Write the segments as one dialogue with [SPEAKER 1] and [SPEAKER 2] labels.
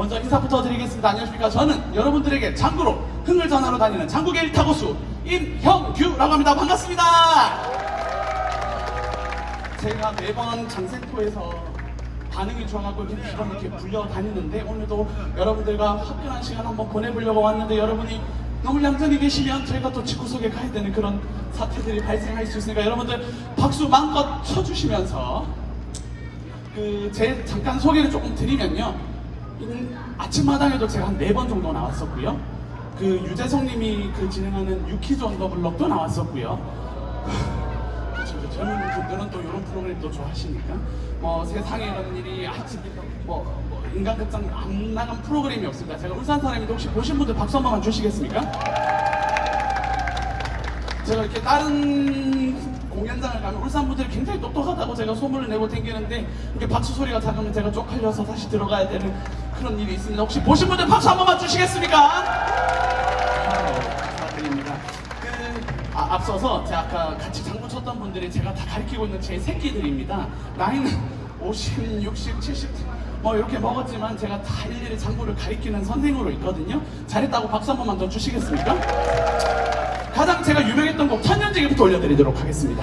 [SPEAKER 1] 먼저 인사부터 드리겠습니다. 안녕하십니까. 저는 여러분들에게 장구로 흥을 전하러 다니는 장구계 일타고수 임형규라고 합니다. 반갑습니다. 제가 매번 장센토에서 반응이 좋아갖고 이렇게 불려 다니는데 오늘도 여러분들과 화끈한 시간 한번 보내보려고 왔는데 여러분이 너무 얌전히 계시면 저희가 또 집구석에 가야 되는 그런 사태들이 발생할 수 있으니까 여러분들 박수 마음껏 쳐주시면서 그 제 잠깐 소개를 조금 드리면요 음, 아침마당에도 제가 한 네 번 정도 나왔었고요 그 유재성님이 그 진행하는 유키즈 언더블럭도 나왔었고요 그렇죠. 젊은 분들은 또 이런 프로그램도 좋아하시니까 뭐 세상에 이런 일이 아직 뭐, 뭐 인간극장 안 나간 프로그램이 없습니다. 제가 울산 사람인데 혹시 보신 분들 박수 한 번만 주시겠습니까? 제가 이렇게 다른 공연장을 가면 울산 분들이 굉장히 똑똑하다고 제가 소문을 내고 댕기는데 이렇게 박수 소리가 작으면 제가 쪽팔려서 다시 들어가야 되는 그런 일이 있습니다. 혹시 보신 분들 박수 한 번만 주시겠습니까? 축하드립니다. 그 아, 앞서서 제가 아까 같이 장구 쳤던 분들이 제가 다 가르치고 있는 제 새끼들입니다. 나이는 50, 60, 70. 뭐 이렇게 먹었지만 제가 다 일일이 장구를 가리키는 선생으로 있거든요. 잘했다고 박수 한 번만 더 주시겠습니까? 가장 제가 유명했던 곡 천년지기부터 올려드리도록 하겠습니다.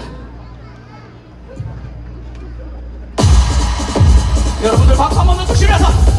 [SPEAKER 1] 여러분들 박수 한 번 더 주시면서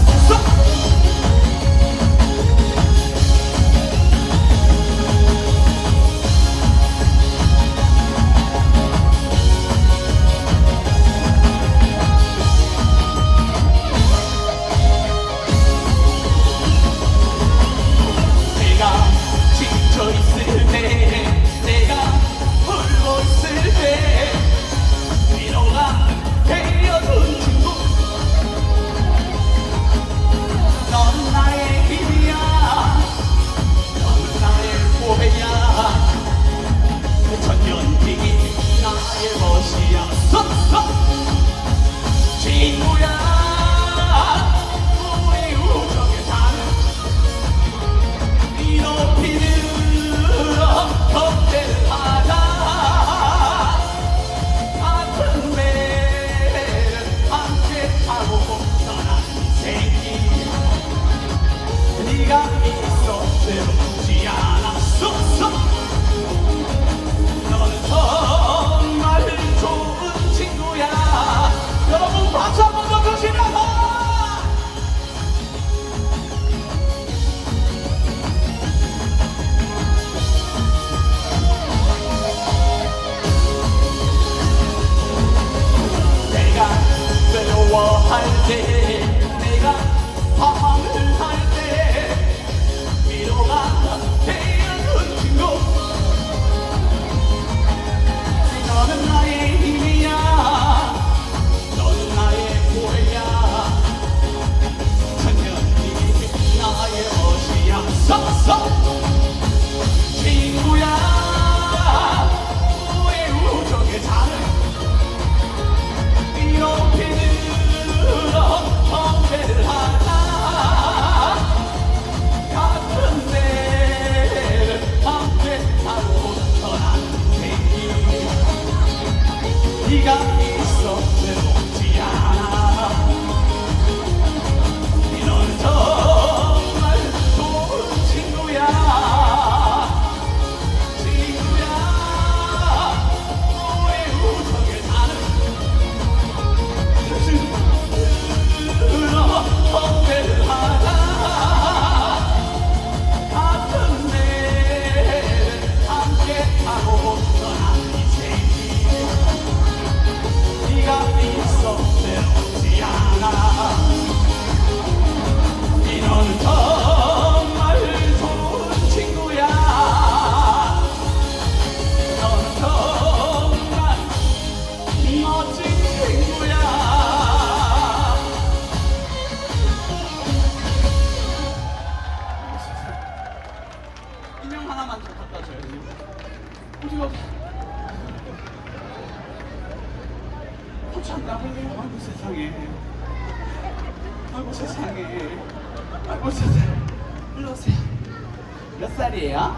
[SPEAKER 1] 살이에요?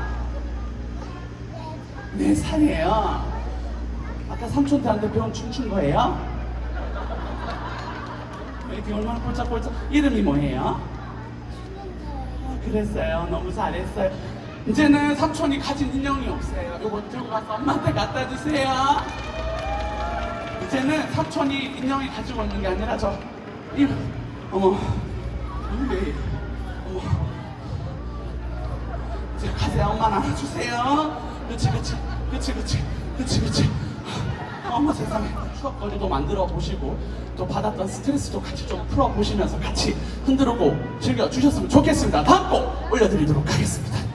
[SPEAKER 1] 네 살이에요. 아까 삼촌 단대표는 춤춘 거예요? 네, 이렇게 얼마나 꼴짝꼴짝 이름이 뭐예요? 아, 그랬어요. 너무 잘했어요. 이제는 삼촌이 가진 인형이 없어요. 이거 들고 가서 엄마한테 갖다 주세요. 이제는 삼촌이 인형이 가지고 있는 게 아니라 저 이거 어머 왜? 주세요. 엄마 나눠 주세요. 그렇지 그렇지 그렇지 그렇지 그치, 그치. 아, 어머 세상에 추억거리도 만들어 보시고 또 받았던 스트레스도 같이 좀 풀어 보시면서 같이 흔들고 즐겨 주셨으면 좋겠습니다. 다음 곡 올려드리도록 하겠습니다.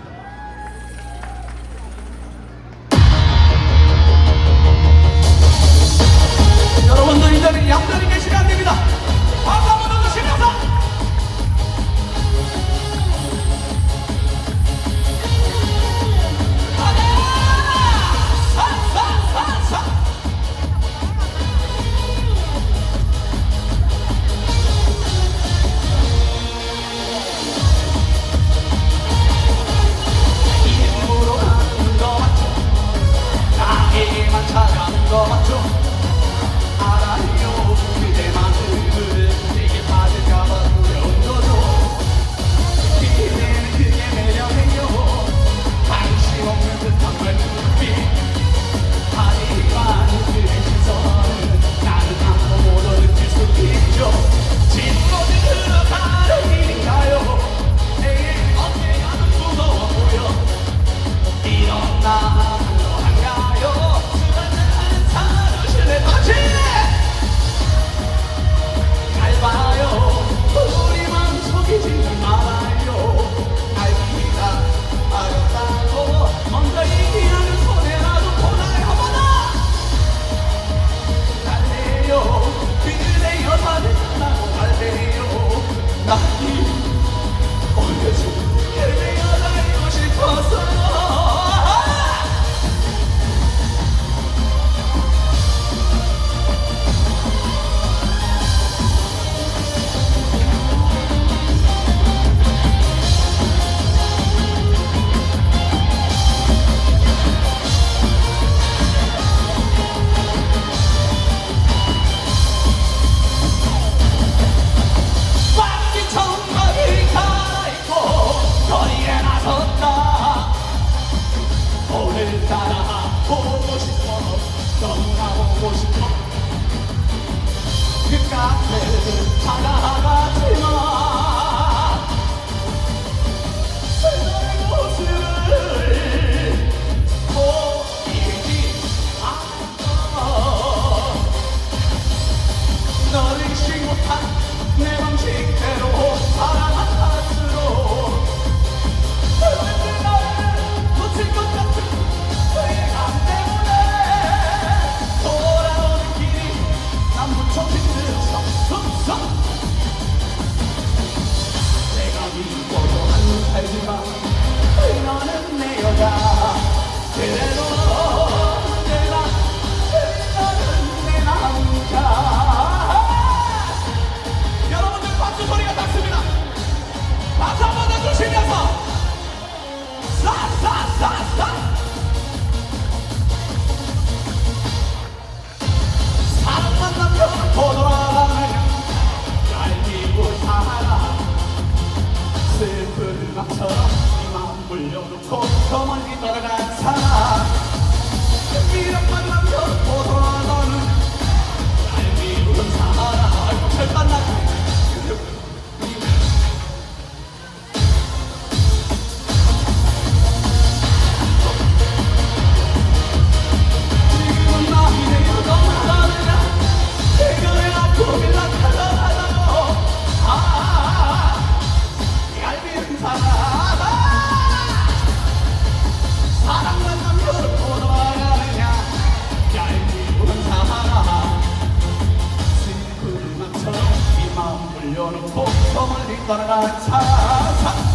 [SPEAKER 1] 울려는 폭풍을 뒤따라. 차차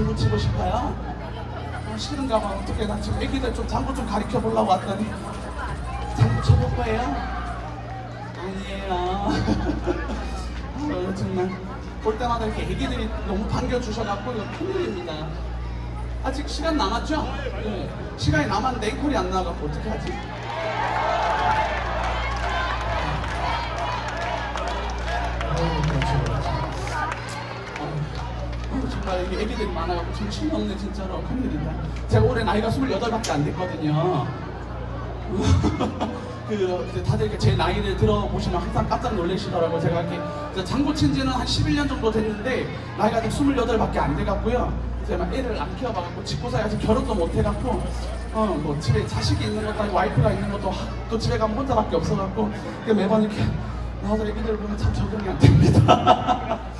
[SPEAKER 1] 장구 치고 싶어요? 아, 싫은가 봐 어떻게 나 지금 애기들 좀 장구 좀 가르쳐 보려고 왔더니 장구 쳐볼 거예요? 아니에요 어, 정말 볼 때마다 이렇게 애기들이 너무 반겨주셔갖고 이거 큰일입니다. 아직 시간 남았죠? 네. 시간이 남았는데 앵콜이 안 나와갖고 어떻게 하지? 정말 이게 애기들이 많아갖고 정신이 없네 진짜로 큰일이다. 제가 올해 나이가 28밖에 안 됐거든요. 그 이제 다들 제 나이를 들어보시면 항상 깜짝 놀라시더라고요. 제가 이렇게 장구 친 지는 한 11년 정도 됐는데 나이가 아직 28밖에 안 돼갖고요. 이제 막 애를 안 키워봐갖고 집고사에 아직 결혼도 못 해갖고 어뭐 집에 자식이 있는 것도 아니고 와이프가 있는 것도 하- 또 집에 가면 혼자밖에 없어갖고 매번 이렇게 나와서 애기들 보면 참 적응이 안 됩니다.